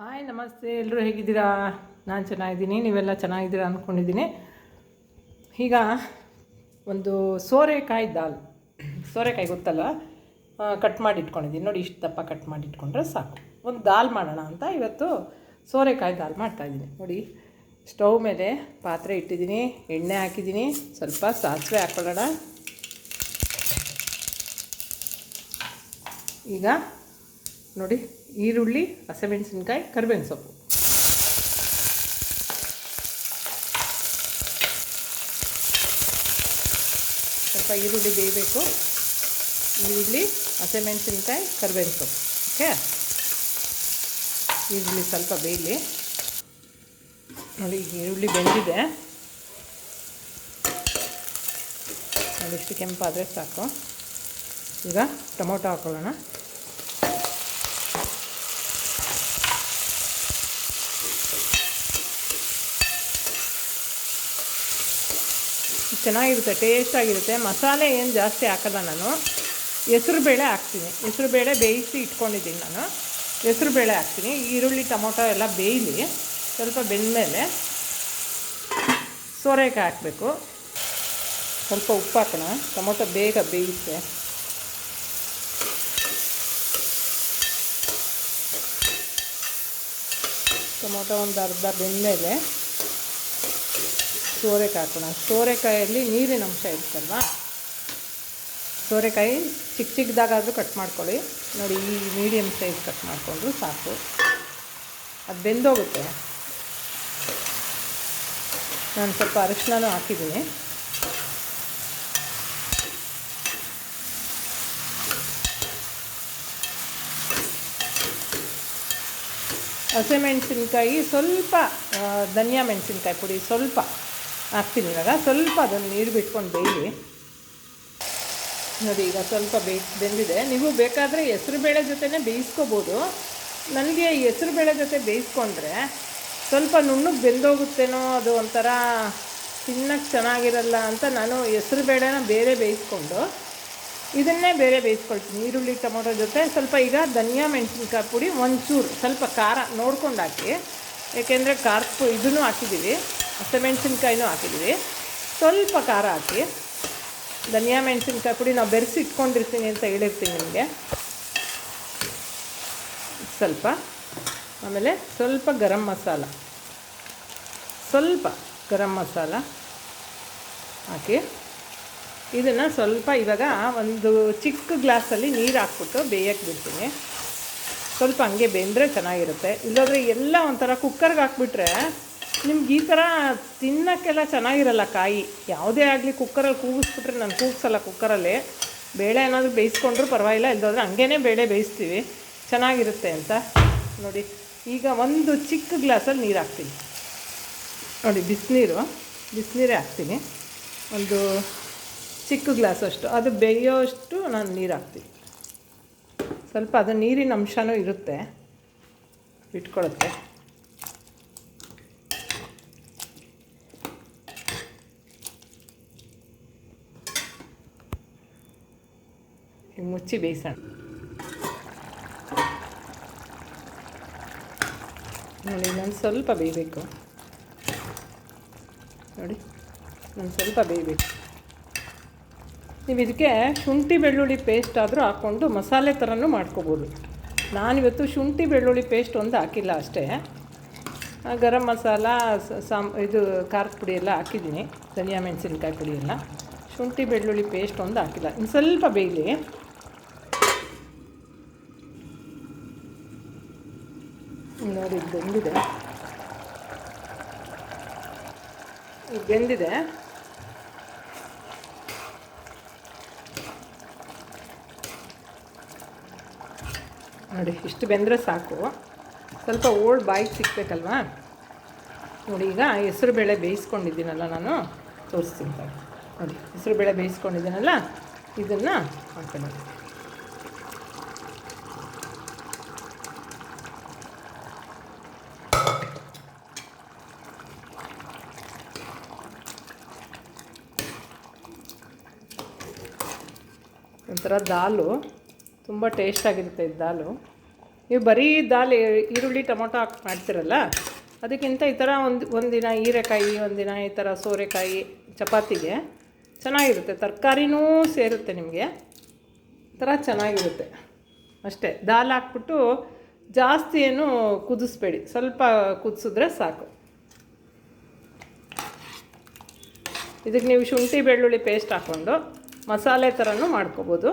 Hi, ನಮಸ್ತೆ. ಎಲ್ಲರೂ ಹೇಗಿದ್ದೀರಾ? ನಾನು ಚೆನ್ನಾಗಿದ್ದೀನಿ. ನೀವೆಲ್ಲ ಚೆನ್ನಾಗಿದ್ದೀರಾ ಅಂದ್ಕೊಂಡಿದ್ದೀನಿ ಈಗ ಒಂದು ಸೋರೆಕಾಯಿ ದಾಲ್. ಸೋರೆಕಾಯಿ ಗೊತ್ತಲ್ಲ? ಕಟ್ ಮಾಡಿ ಇಟ್ಕೊಂಡಿದ್ದೀನಿ ನೋಡಿ, ಇಷ್ಟು ದಪ್ಪ ಕಟ್ ಮಾಡಿ ಇಟ್ಕೊಂಡ್ರೆ ಸಾಕು. ಒಂದು ದಾಲ್ ಮಾಡೋಣ ಅಂತ ಇವತ್ತು ಸೋರೆಕಾಯಿ ದಾಲ್ ಮಾಡ್ತಾಯಿದ್ದೀನಿ ನೋಡಿ, ಸ್ಟವ್ ಮೇಲೆ ಪಾತ್ರೆ ಇಟ್ಟಿದ್ದೀನಿ. ಎಣ್ಣೆ ಹಾಕಿದ್ದೀನಿ. ಸ್ವಲ್ಪ ಸಾಸಿವೆ ಹಾಕ್ಕೊಳ್ಳೋಣ. ಈಗ ನೋಡಿ, ಈರುಳ್ಳಿ, ಹಸಿಮೆಣಸಿನ್ಕಾಯಿ, ಕರಿಬೇವಿನ ಸೊಪ್ಪು. ಸ್ವಲ್ಪ ಈರುಳ್ಳಿ ಬೇಯಬೇಕು. ಈರುಳ್ಳಿ, ಹಸಿಮೆಣಸಿನ್ಕಾಯಿ, ಕರಿಬೇವಿನ ಸೊಪ್ಪು. ಓಕೆ? ಈರುಳ್ಳಿ ಸ್ವಲ್ಪ ಬೇಯಲಿ. ನೋಡಿ, ಈಗ ಈರುಳ್ಳಿ ಬೆಂದಿದೆ. ಅದಿಷ್ಟು ಕೆಂಪಾದರೆ ಸಾಕು. ಈಗ ಟೊಮೊಟೊ ಹಾಕೊಳ್ಳೋಣ. ಚೆನ್ನಾಗಿರುತ್ತೆ ಟೇಸ್ಟಾಗಿರುತ್ತೆ ಮಸಾಲೆ ಏನು ಜಾಸ್ತಿ ಹಾಕಲ್ಲ ನಾನು. ಹೆಸ್ರುಬೇಳೆ ಹಾಕ್ತೀನಿ. ಹೆಸ್ರುಬೇಳೆ ಬೇಯಿಸಿ ಇಟ್ಕೊಂಡಿದ್ದೀನಿ ನಾನು. ಹೆಸ್ರುಬೇಳೆ ಹಾಕ್ತೀನಿ. ಈರುಳ್ಳಿ, ಟೊಮೊಟೊ ಎಲ್ಲ ಬೇಯಲಿ. ಸ್ವಲ್ಪ ಬೆಂದಮೇಲೆ ಸೋರೆಕಾಯಿ ಹಾಕಬೇಕು. ಸ್ವಲ್ಪ ಉಪ್ಪು ಹಾಕೋಣ. ಟೊಮೊಟೊ ಬೇಗ ಬೇಯುತ್ತೆ ಟೊಮೊಟೊ ಒಂದು ಅರ್ಧ ಬೆಂದಮೇಲೆ ಸೋರೆಕಾಯಿ ಹಾಕೋಣ. ಸೋರೆಕಾಯಲ್ಲಿ ನೀರಿನ ಅಂಶ ಇರುತ್ತಲ್ವಾ? ಸೋರೆಕಾಯಿ ಚಿಕ್ಕ ಚಿಕ್ಕದಾಗಾದರೂ ಕಟ್ ಮಾಡ್ಕೊಳ್ಳಿ. ನೋಡಿ, ಈ ಮೀಡಿಯಮ್ ಸೈಜ್ ಕಟ್ ಮಾಡಿಕೊಂಡ್ರು ಸಾಕು. ಅದು ಬೆಂದೋಗುತ್ತೆ. ನಾನು ಸ್ವಲ್ಪ ಅರಿಶಿನೂ ಹಾಕಿದ್ದೀನಿ. ಹಸಿಮೆಣಸಿನ್ಕಾಯಿ ಸ್ವಲ್ಪ ಧನಿಯಾ ಮೆಣಸಿನ್ಕಾಯಿ ಪುಡಿ ಸ್ವಲ್ಪ. ಹಾಕ್ತೀನಿ ಇವಾಗ. ಸ್ವಲ್ಪ ಅದನ್ನು ನೀರು ಬಿಟ್ಕೊಂಡು ಬೇಯಿರಿ. ನೋಡಿ, ಈಗ ಸ್ವಲ್ಪ ಬೇಯಿ ಬೆಂದಿದೆ. ನೀವು ಬೇಕಾದರೆ ಹೆಸ್ರುಬೇಳೆ ಜೊತೆನೇ ಬೇಯಿಸ್ಕೋಬೋದು. ನನಗೆ ಹೆಸ್ರುಬೇಳೆ ಜೊತೆ ಬೇಯಿಸ್ಕೊಂಡ್ರೆ ಸ್ವಲ್ಪ ನುಣ್ಣಗೆ ಬೆಂದೋಗುತ್ತೇನೋ ಅದು ಒಂಥರ ತಿನ್ನಕ್ಕೆ ಚೆನ್ನಾಗಿರಲ್ಲ ಅಂತ ನಾನು ಹೆಸ್ರುಬೇಳೆನ ಬೇರೆ ಬೇಯಿಸ್ಕೊಂಡು ಇದನ್ನೇ ಬೇರೆ ಬೇಯಿಸ್ಕೊಳ್ತೀನಿ. ಈರುಳ್ಳಿ ಟೊಮೊಟೊ ಜೊತೆ ಸ್ವಲ್ಪ ಈಗ ಧನಿಯಾ ಮೆಣಸಿನ್ಕಾಯಿ ಪುಡಿ, ಒಂಚೂರು ಸ್ವಲ್ಪ ಖಾರ ನೋಡ್ಕೊಂಡು ಹಾಕಿ ಏಕೆಂದರೆ ಖಾರ ಇದನ್ನು ಹಾಕಿದ್ದೀವಿ, ಹಸಿಮೆಣ್ಸಿನ್ಕಾಯಿನೂ ಹಾಕಿದ್ದೀವಿ. ಸ್ವಲ್ಪ ಖಾರ ಹಾಕಿ, ಧನಿಯಾ ಮೆಣಸಿನ್ಕಾಯಿ ಪುಡಿ ನಾವು ಬೆರೆಸಿ ಇಟ್ಕೊಂಡಿರ್ತೀನಿ ಅಂತ ಹೇಳಿರ್ತೀನಿ ನಿಮಗೆ. ಸ್ವಲ್ಪ, ಆಮೇಲೆ ಸ್ವಲ್ಪ ಗರಂ ಮಸಾಲ. ಸ್ವಲ್ಪ ಗರಂ ಮಸಾಲ ಹಾಕಿ, ಇದನ್ನು ಸ್ವಲ್ಪ ಇವಾಗ ಒಂದು ಚಿಕ್ಕ ಗ್ಲಾಸಲ್ಲಿ ನೀರು ಹಾಕ್ಬಿಟ್ಟು ಬೇಯಕ್ಕೆ ಬಿಡ್ತೀನಿ. ಸ್ವಲ್ಪ ಹಂಗೆ ಬೆಂದರೆ ಚೆನ್ನಾಗಿರುತ್ತೆ. ಇಲ್ಲಾಂದರೆ ಎಲ್ಲ ಒಂಥರ ಕುಕ್ಕರ್ಗೆ ಹಾಕ್ಬಿಟ್ರೆ ನಿಮ್ಗೆ ಈ ಥರ ತಿನ್ನೋಕ್ಕೆಲ್ಲ ಚೆನ್ನಾಗಿರಲ್ಲ ಕಾಯಿ. ಯಾವುದೇ ಆಗಲಿ ಕುಕ್ಕರಲ್ಲಿ ಕೂಗಿಸ್ಬಿಟ್ರೆ ನಾನು ಕೂಗಿಸಲ್ಲ ಕುಕ್ಕರಲ್ಲಿ ಬೇಳೆ ಏನಾದರೂ ಬೇಯಿಸ್ಕೊಂಡ್ರೂ ಪರವಾಗಿಲ್ಲ, ಇಲ್ದಾದ್ರೆ ಹಂಗೇ ಬೇಳೆ ಬೇಯಿಸ್ತೀವಿ. ಚೆನ್ನಾಗಿರುತ್ತೆ ಅಂತ. ನೋಡಿ, ಈಗ ಒಂದು ಚಿಕ್ಕ ಗ್ಲಾಸಲ್ಲಿ ನೀರು ಹಾಕ್ತೀನಿ. ನೋಡಿ, ಬಿಸಿನೀರು, ಬಿಸಿನೀರೇ ಹಾಕ್ತೀನಿ. ಒಂದು ಚಿಕ್ಕ ಗ್ಲಾಸ್ ಅಷ್ಟು ಅದು ಬೇಯೋಷ್ಟು ನಾನು ನೀರು ಹಾಕ್ತೀನಿ. ಸ್ವಲ್ಪ ಅದು ನೀರಿನ ಅಂಶನೂ ಇರುತ್ತೆ. ಇಟ್ಕೊಳುತ್ತೆ ಮುಚ್ಚಿ ಬೇಯಿಸೋಣ. ನೋಡಿ ನಾನು ಸ್ವಲ್ಪ ಬೇಯಬೇಕು. ನೋಡಿ ನಾನು ಸ್ವಲ್ಪ ಬೇಯಬೇಕು. ನೀವು ಇದಕ್ಕೆ ಶುಂಠಿ ಬೆಳ್ಳುಳ್ಳಿ ಪೇಸ್ಟ್ ಆದರೂ ಹಾಕ್ಕೊಂಡು ಮಸಾಲೆ ಥರನೂ ಮಾಡ್ಕೋಬೋದು. ನಾನಿವತ್ತು ಶುಂಠಿ ಬೆಳ್ಳುಳ್ಳಿ ಪೇಸ್ಟ್ ಒಂದು ಹಾಕಿಲ್ಲ ಅಷ್ಟೇ. ಗರಂ ಮಸಾಲ ಸಾಮ್, ಇದು ಖಾರದ ಪುಡಿ ಎಲ್ಲ ಹಾಕಿದ್ದೀನಿ. ಧನಿಯಾ ಮೆಣಸಿನ್ಕಾಯಿ ಪುಡಿ ಎಲ್ಲ. ಶುಂಠಿ ಬೆಳ್ಳುಳ್ಳಿ ಪೇಸ್ಟ್ ಒಂದು ಹಾಕಿಲ್ಲ. ಇನ್ನು ಸ್ವಲ್ಪ ಬೇಯಲಿ. ನೋಡಿ ಬೆಂದಿದೆ. ಬೆಂದಿದೆ. ನೋಡಿ, ಇಷ್ಟು ಬೆಂದರೆ ಸಾಕು. ಸ್ವಲ್ಪ ಓಲ್ಡ್ ಬಾಯಿಗೆ ಸಿಕ್ಬೇಕಲ್ವಾ? ನೋಡಿ, ಈಗ ಹೆಸರು ಬೇಳೆ ಬೇಯಿಸ್ಕೊಂಡಿದ್ದೀನಲ್ಲ ನಾನು. ತೋರಿಸ್ತೀನಿ ನೋಡಿ, ಹೆಸರು ಬೇಳೆ ಬೇಯಿಸ್ಕೊಂಡಿದ್ದೀನಲ್ಲ? ಇದನ್ನು ಹಾಕೋಣ ಒಂಥರ ದಾಲು. ತುಂಬ ಟೇಸ್ಟಾಗಿರುತ್ತೆ ಇದು ದಾಲು. ನೀವು ಬರೀ ದಾಲ್ ಈರುಳ್ಳಿ, ಟೊಮೊಟೊ ಹಾಕಿ ಮಾಡ್ತಿರಲ್ಲ, ಅದಕ್ಕಿಂತ ಈ ಥರ ಒಂದು ಒಂದಿನ ಹೀರೆಕಾಯಿ, ಒಂದಿನ ಈ ಥರ ಸೋರೆಕಾಯಿ ಚಪಾತಿಗೆ ಚೆನ್ನಾಗಿರುತ್ತೆ. ತರಕಾರಿನೂ ಸೇರುತ್ತೆ ನಿಮಗೆ. ಥರ ಚೆನ್ನಾಗಿರುತ್ತೆ. ಅಷ್ಟೇ, ದಾಲ್ ಹಾಕ್ಬಿಟ್ಟು ಜಾಸ್ತಿ ಏನು ಕುದಿಸ್ಬೇಡಿ. ಸ್ವಲ್ಪ ಕುದಿಸಿದ್ರೆ ಸಾಕು. ಇದಕ್ಕೆ ನೀವು ಶುಂಠಿ, ಬೆಳ್ಳುಳ್ಳಿ ಪೇಸ್ಟ್ ಹಾಕ್ಕೊಂಡು ಮಸಾಲೆ ಥರನೂ ಮಾಡ್ಕೋಬೋದು.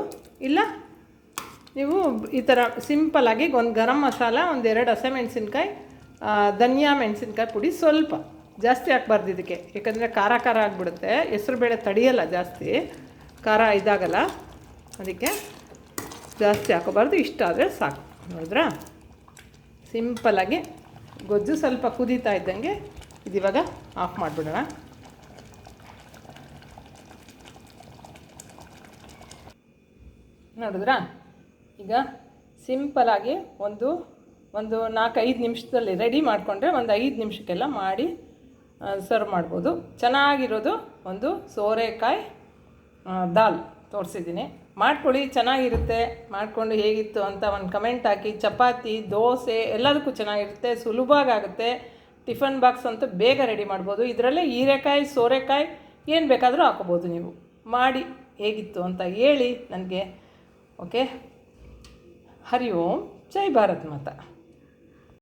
ಇಲ್ಲ? ನೀವು ಈ ಥರ ಸಿಂಪಲಾಗಿ ಒಂದು ಗರಂ ಮಸಾಲ, ಒಂದು ಎರಡು ಹಸಿಮೆಣ್ಸಿನ್ಕಾಯಿ ಧನಿಯಾ ಮೆಣಸಿನ್ಕಾಯಿ ಪುಡಿ ಸ್ವಲ್ಪ. ಜಾಸ್ತಿ ಹಾಕ್ಬಾರ್ದು ಇದಕ್ಕೆ. ಯಾಕಂದರೆ ಖಾರ ಖಾರ ಆಗಿಬಿಡುತ್ತೆ. ಹೆಸ್ರುಬೇಳೆ ತಡಿಯಲ್ಲ ಜಾಸ್ತಿ. ಖಾರ ಇದಾಗಲ್ಲ. ಅದಕ್ಕೆ ಜಾಸ್ತಿ ಹಾಕೋಬಾರ್ದು. ಇಷ್ಟ ಆದರೆ ಸಾಕು. ನೋಡಿದ್ರಾ ಸಿಂಪಲಾಗಿ ಗೊಜ್ಜು ಸ್ವಲ್ಪ ಕುದೀತಾ ಇದ್ದಂಗೆ ಇದಿವಾಗ ಆಫ್ ಮಾಡಿಬಿಡೋಣ. ನೋಡಿದ್ರಾ? ಈಗ ಸಿಂಪಲಾಗಿ ಒಂದು ಒಂದು ನಾಲ್ಕೈದು ನಿಮಿಷದಲ್ಲಿ ರೆಡಿ ಮಾಡಿಕೊಂಡ್ರೆ ಒಂದು ಐದು ನಿಮಿಷಕ್ಕೆಲ್ಲ ಮಾಡಿ ಸರ್ವ್ ಮಾಡ್ಬೋದು. ಚೆನ್ನಾಗಿರೋದು ಒಂದು ಸೋರೆಕಾಯಿ ದಾಲ್ ತೋರಿಸಿದ್ದೀನಿ. ಮಾಡ್ಕೊಳ್ಳಿ, ಚೆನ್ನಾಗಿರುತ್ತೆ. ಮಾಡಿಕೊಂಡು ಹೇಗಿತ್ತು ಅಂತ ಒಂದು ಕಮೆಂಟ್ ಹಾಕಿ. ಚಪಾತಿ, ದೋಸೆ ಎಲ್ಲದಕ್ಕೂ ಚೆನ್ನಾಗಿರುತ್ತೆ, ಸುಲಭವಾಗುತ್ತೆ. ಟಿಫನ್ ಬಾಕ್ಸ್ ಅಂತೂ ಬೇಗ ರೆಡಿ ಮಾಡ್ಬೋದು. ಇದರಲ್ಲೇ ಹೀರೆಕಾಯಿ, ಸೋರೆಕಾಯಿ ಏನು ಬೇಕಾದರೂ ಹಾಕೋಬೋದು ನೀವು. ಮಾಡಿ ಹೇಗಿತ್ತು ಅಂತ ಹೇಳಿ ನನಗೆ ಓಕೆ ಹರಿ ಓಂ ಜೈ ಭಾರತ್ ಮಾತಾ.